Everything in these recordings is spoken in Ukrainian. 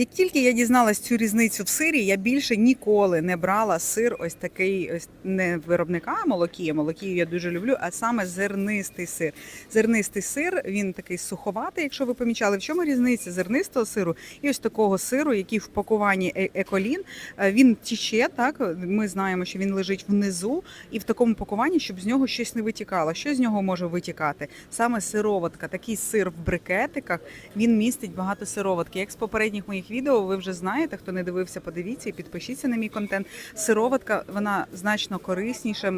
Як тільки я дізналась цю різницю в сирі, я більше ніколи не брала сир ось такий, ось не виробника молокія. Молокію я дуже люблю, а саме зернистий сир. Зернистий сир він такий суховатий, якщо ви помічали. В чому різниця зернистого сиру і ось такого сиру, який в пакуванні е- еколін. Е, Він тіче, так ми знаємо, що він лежить внизу, і в такому пакуванні, щоб з нього щось не витікало. Що з нього може витікати? Саме сироватка, такий сир в брикетиках. Він містить багато сироватки. Як з попередніх моїх відео, ви вже знаєте, хто не дивився, подивіться і підпишіться на мій контент. Сироватка вона значно корисніша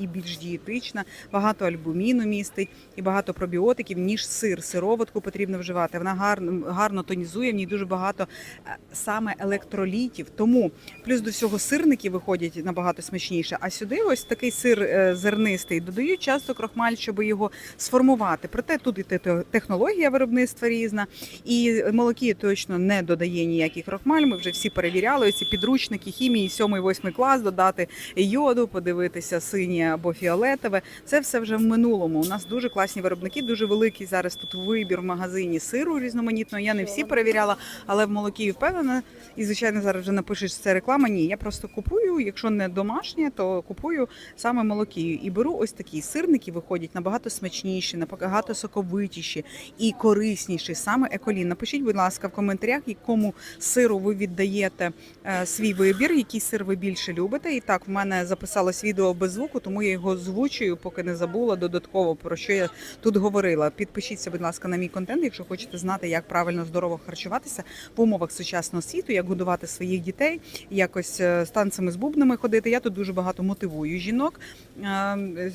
і більш дієтична, багато альбуміну містить і багато пробіотиків, ніж сир. Сироватку потрібно вживати. Вона гарно, гарно тонізує, в ній дуже багато е, саме електролітів. Тому плюс до всього сирники виходять набагато смачніше. А сюди ось такий сир е, зернистий додають часто крохмаль, щоб його сформувати. Проте тут і технологія виробництва різна, і молокі точно не додає ніяких крохмаль. Ми вже всі перевіряли ці підручники хімії, 7-8 клас, додати йоду, подивитися синє або фіолетове. Це все вже в минулому. У нас дуже класні виробники, дуже великий зараз тут вибір в магазині сиру різноманітного. Я не всі перевіряла, але в молокі впевнена. І звичайно, зараз вже напишеш це реклама. Ні, я просто купую. Якщо не домашнє, то купую саме молокію. І беру ось такі сирники, виходять набагато смачніші, набагато соковитіші і корисніші. Саме еколін. Напишіть, будь ласка, в коментарях, якому сиру ви віддаєте е, свій вибір, який сир ви більше любите. І так, в мене записалось відео без звуку, тому я його озвучую, поки не забула додатково про що я тут говорила. Підпишіться, будь ласка, на мій контент, якщо хочете знати, як правильно здорово харчуватися в умовах сучасного світу, як годувати своїх дітей, якось е, з танцями з бубнами ходити. Я тут дуже багато мотивую жінок е,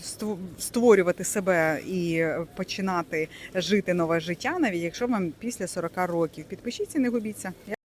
створювати себе і починати жити нове життя, навіть якщо вам після 40 років. Підпишіться, не губіться.